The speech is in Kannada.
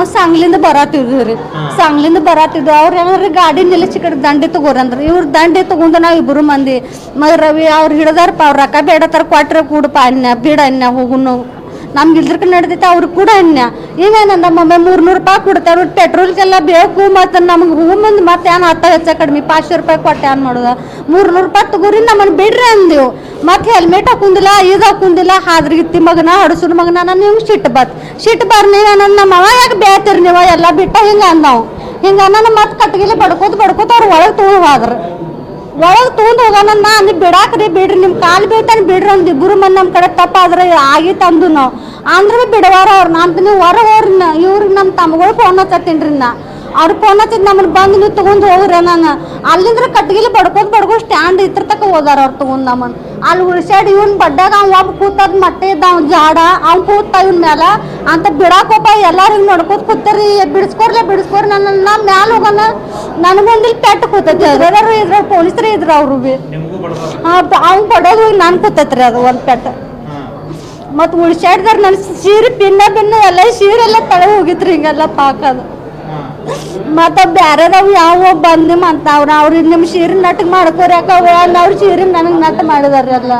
ನಾವು ಸಾಂಗ್ಲಿಂದ ಬರತ್ತಿದ್ವಿ ರೀ ಸಾಂಗ್ಲಿಂದ ಬರತ್ತಿದ್ವಿ ಅವ್ರು ಏನಾರ ಗಾಡಿ ನಿಲ್ಲಿಸಿ ಕಡೆ ದಂಡೆ ತಗೋರಂದ್ರೆ ಇವ್ರು ದಂಡೆ ತಗೊಂಡು ನಾವು ಇಬ್ರು ಮಂದಿ. ಮಗ ರವಿ ಅವ್ರು ಹಿಡ್ದಾರಪ್ಪ ಅವ್ರ ರೊಕ್ಕ ತರ ಕೊಟ್ರೆ ಕೂಡಪ್ಪ ಅನ್ಯ ಬಿಡ ಅನ್ಯ ಹೋಗುನು ನಮ್ಗೆ ಇಲ್ದ್ರಕ ನಡೆದೈತೆ ಅವ್ರು ಕೂಡ ಅನ್ಯ ಈಗ ನಮ್ಮಮ್ಮ ಮೂರ್ ನೂರು ರೂಪಾಯಿ ಕೊಡ್ತಾರೆ ಪೆಟ್ರೋಲ್ಗೆಲ್ಲ ಬೇಕು ಮತ್ತು ನಮ್ಗೆ ಹೂ ಮುಂದೆ ಮತ್ತೆ ಏನು ಹತ್ತ ಹೆಚ್ಚ ಕಡಿಮೆ ಪಾಚಶೆ ರೂಪಾಯಿ ಕೊಟ್ಟೆ ಏನು ಮಾಡೋದು? ರೂಪಾಯಿ ತಗೋರಿ ನಮ್ಮನ್ನು ಬಿಡ್ರಿ ಅಂದೆವು ಮತ್ತೆ ಹೆಲ್ಮೆಟ್ ಹಾಕುಂದಿಲ್ಲ, ಇದು ಹಾಕುಂದಿಲ್ಲ, ಹಾದ್ರಿಗಿತ್ತಿ ಮಗನ ಹಡಸುನ ಮಗನ ನಾನು ನಿಮ್ಗೆ ಸಿಟ್ಟು ಬತ್. ಸಿಟ್ಟು ಬರ್ನಿ ನನ್ನ ನಮ್ಮ ಅವ ಯಾಕೆ ಬೇತಿರಿ ನೀವು? ಎಲ್ಲ ಬಿಟ್ಟ ಹಿಂಗೆ ಅಂದಾವು. ಹಿಂಗೆ ಅನ್ನನ ಮತ್ತೆ ಕಟ್ಟಿಗೆಲ್ಲ ಬಡ್ಕೋತ ಬಡ್ಕೋತ ಅವ್ರು ಒಳಗೆ ತೊಗೊಂಡು ಹೋದ್ರ. ಒಳಗೆ ತೊಗೊಂಡು ಹೋಗೋಣ ನಾ ನೀವು ಬಿಡಾಕ್ರಿ ಬಿಡ್ರಿ ನಿಮ್ಮ ಕಾಲು ಬೀಳ್ತಾನೆ ಬಿಡ್ರಿ ಒಂದು ಇಬ್ಬರು ಮಂದಿ ನಮ್ಮ ಕಡೆ ತಪ್ಪಾದ್ರೆ ಆಗಿ ಅಂದು ನಾವು. ಅಂದ್ರೆ ಬಿಡವಾರ ಅವ್ರು, ನಾನು ಹೊರ ಹೋರ್ ಇವ್ರಿಗೆ ನಮ್ಮ ತಮ್ಮಗಳು ಫೋನ್ ಹಚ್ಚತ್ತೀನಿ ನಾ. ಅವ್ರು ಫೋನ್ ಹಚ್ಚಿದ್ ನಮ್ಮನ್ನ ಬಂದು ನೀವು ತೊಗೊಂಡು ಹೋಗ್ರ ನಾನು ಅಲ್ಲಿಂದ್ರ ಕಟ್ಗಿಲಿ ಬಡ್ಕೊಂಡು ಬಡ್ಕೊಂಡು ಸ್ಟ್ಯಾಂಡ್ ಇತ್ರ ತಕ ಹೋದಾರ ಅವ್ರು ತೊಗೊಂಡು ನಮ್ಮನ್ನ ಅಲ್ಲಿ ಉಳ್ಸ್ಯಾಡ್ ಇವ್ನ ಬಡ್ಡಾಗ ಅವ ಒಬ್ಬ ಕೂತದ್ ಮಟ್ಟೆ ಇದ್ದ ಅವ್ನ ಜಾಡ ಅವ್ನು ಕೂತ ಇವ್ನ ಮ್ಯಾಲ. ಅಂತ ಬಿಡಾಕೋಪ ಎಲ್ಲಾರು ಹಿಂಗ್ ನೋಡ್ಕೋತ ಕೂತಾರಿ ಬಿಡಿಸ್ಕೊರ್ಲೆ ಬಿಡಿಸ್ಕೊರ್ ನನ್ನ ನಾ ಮ್ಯಾಲ ಹೋಗೋಣ ನನ್ನ ಮುಂದಿಲ್ ಪೆಟ್ಟು ಕೂತೈತಿ ಅದ್ರಾರು ಇದ್ರ ಪೊಲೀಸರೇ ಇದ್ರ ಅವ್ರು ಬಿ. ಅವ್ನು ಬಡೋದು ನಾನು ಕೂತೈತ್ರಿ ಅದು ಒಂದು ಪೆಟ್ಟು ಮತ್ತು ಉಳ್ಸ್ಯಾಡ್ದಾರ ನನ್ನ ಸೀರೆ ಪಿನ್ನ ಬಿನ್ನ ಎಲ್ಲ ಸೀರೆ ಎಲ್ಲ ತಳೆ ಹೋಗಿತ್ರಿ ಹಿಂಗೆಲ್ಲ ಪಾಕದು ಮತ್ತು ಬ್ಯಾರೆದವು ಯಾವ ಬಂದು ಅಂತಾವ್ರ? ಅವ್ರಿಗೆ ನಿಮ್ಮ ಶೀರಿನ ನಟ್ಟಿಗೆ ಮಾಡ್ಕೋರಿ ಅಕ್ಕ ಅವ್ರ ಶೀರಿನ ನನಗೆ ನಟ್ಟು ಮಾಡಿದಾರೆ ಎಲ್ಲ